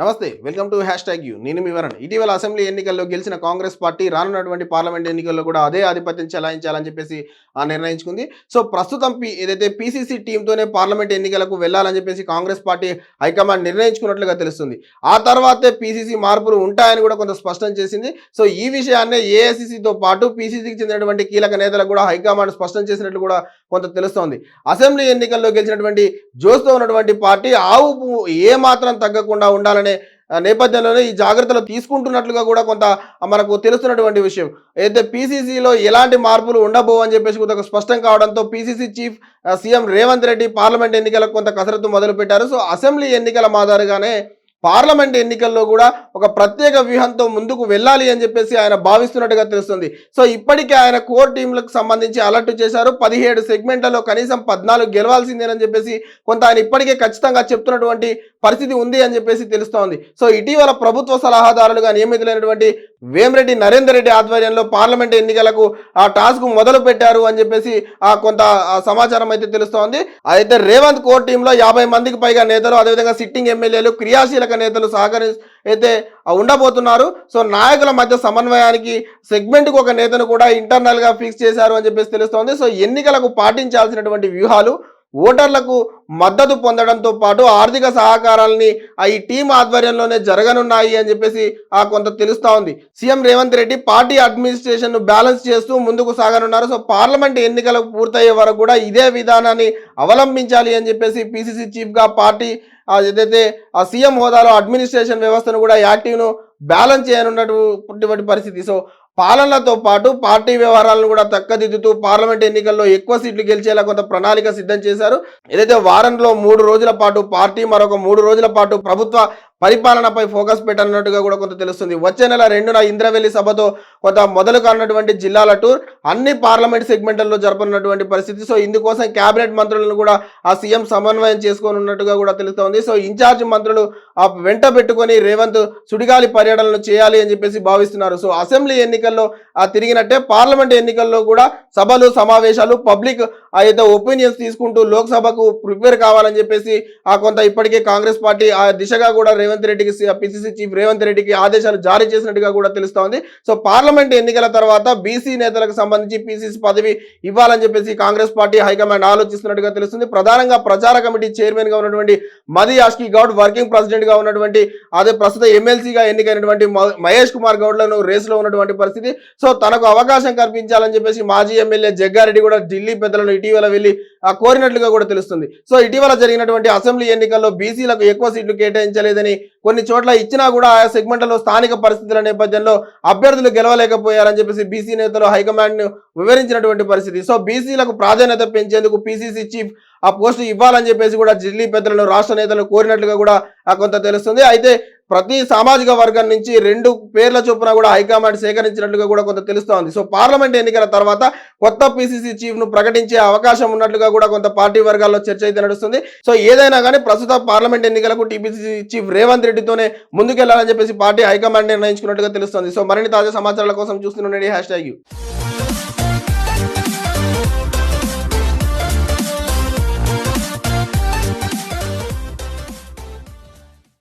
నమస్తే welcome to hash tag U. నేను మీ వరణ్. ఇటీవల అసెంబ్లీ ఎన్నికల్లో గెలిచిన కాంగ్రెస్ పార్టీ రానున్నటువంటి పార్లమెంట్ ఎన్నికల్లో కూడా అదే ఆధిపత్యం చెలాయించాలని చెప్పేసి ఆ నిర్ణయించుకుంది. సో ప్రస్తుతం ఏదైతే పీసీసీ టీంతోనే పార్లమెంట్ ఎన్నికలకు వెళ్ళాలని చెప్పేసి కాంగ్రెస్ పార్టీ హైకమాండ్ నిర్ణయించుకున్నట్లుగా తెలుస్తుంది. ఆ తర్వాతే పీసీసీ మార్పులు ఉంటాయని కూడా కొంత స్పష్టం చేసింది. సో ఈ విషయాన్నే ఏఐసీసీతో పాటు పీసీసీకి చెందినటువంటి కీలక నేతలకు కూడా హైకమాండ్ స్పష్టం చేసినట్లు కూడా కొంత తెలుస్తోంది. అసెంబ్లీ ఎన్నికల్లో గెలిచినటువంటి జోస్తో ఉన్నటువంటి పార్టీ ఆవు ఏ మాత్రం తగ్గకుండా ఉండాలనే నేపథ్యంలోనే ఈ జాగ్రత్తలు తీసుకుంటున్నట్లుగా కూడా కొంత మనకు తెలుస్తున్నటువంటి విషయం. అయితే పీసీసీలో ఎలాంటి మార్పులు ఉండబోవు అని చెప్పేసి కొంత స్పష్టం కావడంతో PCC chief CM Revanth Reddy parliament ఎన్నికలకు కొంత కసరత్తు మొదలుపెట్టారు. సో అసెంబ్లీ ఎన్నికల మాదిరిగానే పార్లమెంట్ ఎన్నికల్లో కూడా ఒక ప్రత్యేక వ్యూహంతో ముందుకు వెళ్ళాలి అని చెప్పేసి ఆయన భావిస్తున్నట్టుగా తెలుస్తుంది. సో ఇప్పటికే ఆయన కోర్ టీంలకు సంబంధించి అలర్ట్ చేశారు. పదిహేడు సెగ్మెంట్లలో కనీసం పద్నాలుగు గెలవాల్సిందేనని చెప్పేసి కొంత ఆయన ఇప్పటికే ఖచ్చితంగా చెప్తున్నటువంటి పరిస్థితి ఉంది అని చెప్పేసి తెలుస్తోంది. సో ఇటీవల ప్రభుత్వ సలహాదారులుగా నియమితులైనటువంటి వేమిరెడ్డి నరేందర్ రెడ్డి ఆధ్వర్యంలో పార్లమెంట్ ఎన్నికలకు ఆ టాస్క్ మొదలు పెట్టారు అని చెప్పేసి ఆ కొంత సమాచారం అయితే తెలుస్తోంది. అయితే రేవంత్ కోర్ టీంలో యాభై మందికి పైగా నేతలు అదేవిధంగా సిట్టింగ్ ఎమ్మెల్యేలు క్రియాశీలక నేతలు సహకరి అయితే ఉండబోతున్నారు. సో నాయకుల మధ్య సమన్వయానికి సెగ్మెంట్కి ఒక నేతను కూడా ఇంటర్నల్గా ఫిక్స్ చేశారు అని చెప్పేసి తెలుస్తోంది. సో ఎన్నికలకు పాటించాల్సినటువంటి వ్యూహాలు ఓటర్లకు మద్దతు పొందడంతో పాటు ఆర్థిక సహకారాలని ఈ టీం ఆధ్వర్యంలోనే జరగనున్నాయి అని చెప్పేసి ఆ కొంత తెలుస్తా ఉంది. సీఎం రేవంత్ రెడ్డి పార్టీ అడ్మినిస్ట్రేషన్ను బ్యాలెన్స్ చేస్తూ ముందుకు సాగనున్నారు. సో పార్లమెంట్ ఎన్నికలకు పూర్తయ్యే వరకు కూడా ఇదే విధానాన్ని అవలంబించాలి అని చెప్పేసి పిసిసి చీఫ్గా పార్టీ ఏదైతే ఆ సీఎం హోదాలో అడ్మినిస్ట్రేషన్ వ్యవస్థను కూడా యాక్టివ్ను బ్యాలెన్స్ చేయనున్నటువంటి పరిస్థితి. సో పాలనతో పాటు పార్టీ వ్యవహారాలను కూడా తక్కదిద్దుతూ పార్లమెంట్ ఎన్నికల్లో ఎక్కువ సీట్లు గెలిచేలా కొంత ప్రణాళిక సిద్ధం చేశారు. ఏదైతే వారంలో మూడు రోజుల పాటు పార్టీ మరొక మూడు రోజుల పాటు ప్రభుత్వ పరిపాలనపై ఫోకస్ పెట్టనున్నట్టుగా కూడా కొంత తెలుస్తుంది. వచ్చే నెల రెండున ఇంద్రవెల్లి సభతో కొంత మొదలు కానున్నటువంటి జిల్లాల టూర్ అన్ని పార్లమెంట్ సెగ్మెంట్లలో జరపనున్నటువంటి పరిస్థితి. సో ఇందుకోసం కేబినెట్ మంత్రులను కూడా ఆ సీఎం సమన్వయం చేసుకోనున్నట్టుగా కూడా తెలుస్తోంది. సో ఇన్ఛార్జ్ మంత్రులు ఆ వెంట పెట్టుకొని రేవంత్ సుడిగాలి పర్యటనలు చేయాలి అని చెప్పేసి భావిస్తున్నారు. సో అసెంబ్లీ ఎన్నిక ఎన్నికల్లో తిరిగినట్టే పార్లమెంట్ ఎన్నికల్లో కూడా సభలు సమావేశాలు పబ్లిక్ అయితే ఒపీనియన్స్ తీసుకుంటూ లోక్సభకు ప్రిపేర్ కావాలని చెప్పేసి ఆ కొంత ఇప్పటికే కాంగ్రెస్ పార్టీ ఆ దిశగా కూడా రేవంత్ రెడ్డికి పిసిసి చీఫ్ రేవంత్ రెడ్డికి ఆదేశాలు జారీ చేసినట్టుగా కూడా తెలుస్తోంది సో పార్లమెంట్ ఎన్నికల తర్వాత బీసీ నేతలకు సంబంధించి పిసిసి పదవి ఇవ్వాలని చెప్పేసి కాంగ్రెస్ పార్టీ హైకమాండ్ ఆలోచిస్తున్నట్టుగా తెలుస్తుంది. ప్రధానంగా ప్రచార కమిటీ చైర్మన్గా ఉన్నటువంటి మది యాష్కి గౌడ్ వర్కింగ్ ప్రెసిడెంట్గా ఉన్నటువంటి అదే ప్రస్తుత ఎమ్మెల్సీగా ఎన్నికైనటువంటి మహేష్ కుమార్ గౌడ్లను రేసులో ఉన్నటువంటి పరిస్థితి సో తనకు అవకాశం కల్పించాలని చెప్పేసి మాజీ ఎమ్మెల్యే జగ్గారెడ్డి కూడా ఢిల్లీ పెద్దలను ఇటీవల వెళ్ళి ఆ, కోరినట్లుగా కూడా తెలుస్తుంది. సో ఇటీవల జరిగినటువంటి అసెంబ్లీ ఎన్నికల్లో బీసీలకు ఎక్కువ సీట్లు కేటాయించలేదని కొన్ని చోట్ల ఇచ్చినా కూడా ఆయా సెగ్మెంట్లలో స్థానిక పరిస్థితుల నేపథ్యంలో అభ్యర్థులు గెలవలేకపోయారని చెప్పేసి బీసీ నేతలు హైకమాండ్ను వివరించినటువంటి పరిస్థితి. సో బీసీలకు ప్రాధాన్యత పెంచేందుకు పీసీసీ చీఫ్ ఆ పోస్టు ఇవ్వాలని చెప్పేసి కూడా ఢిల్లీ పెద్దలను రాష్ట్ర నేతలు కోరినట్లుగా కూడా కొంత తెలుస్తుంది. అయితే ప్రతి సామాజిక వర్గం నుంచి రెండు పేర్ల చొప్పున కూడా హైకమాండ్ సేకరించినట్లుగా కూడా కొంత తెలుస్తోంది. సో పార్లమెంట్ ఎన్నికల తర్వాత కొత్త పిసిసి చీఫ్ను ప్రకటించే అవకాశం ఉన్నట్లుగా కూడా కొంత పార్టీ వర్గాల్లో చర్చ అయితే నడుస్తుంది. సో ఏదైనా కానీ ప్రస్తుత పార్లమెంట్ ఎన్నికలకు టీపీసీసీ చీఫ్ రేవంత్ రెడ్డితోనే ముందుకెళ్ళాలని చెప్పేసి పార్టీ హైకమాండ్ నిర్ణయించుకున్నట్టుగా తెలుస్తుంది. సో మరిన్ని తాజా సమాచారాల కోసం చూస్తుండండి హ్యాష్ ట్యాగ్ యూ.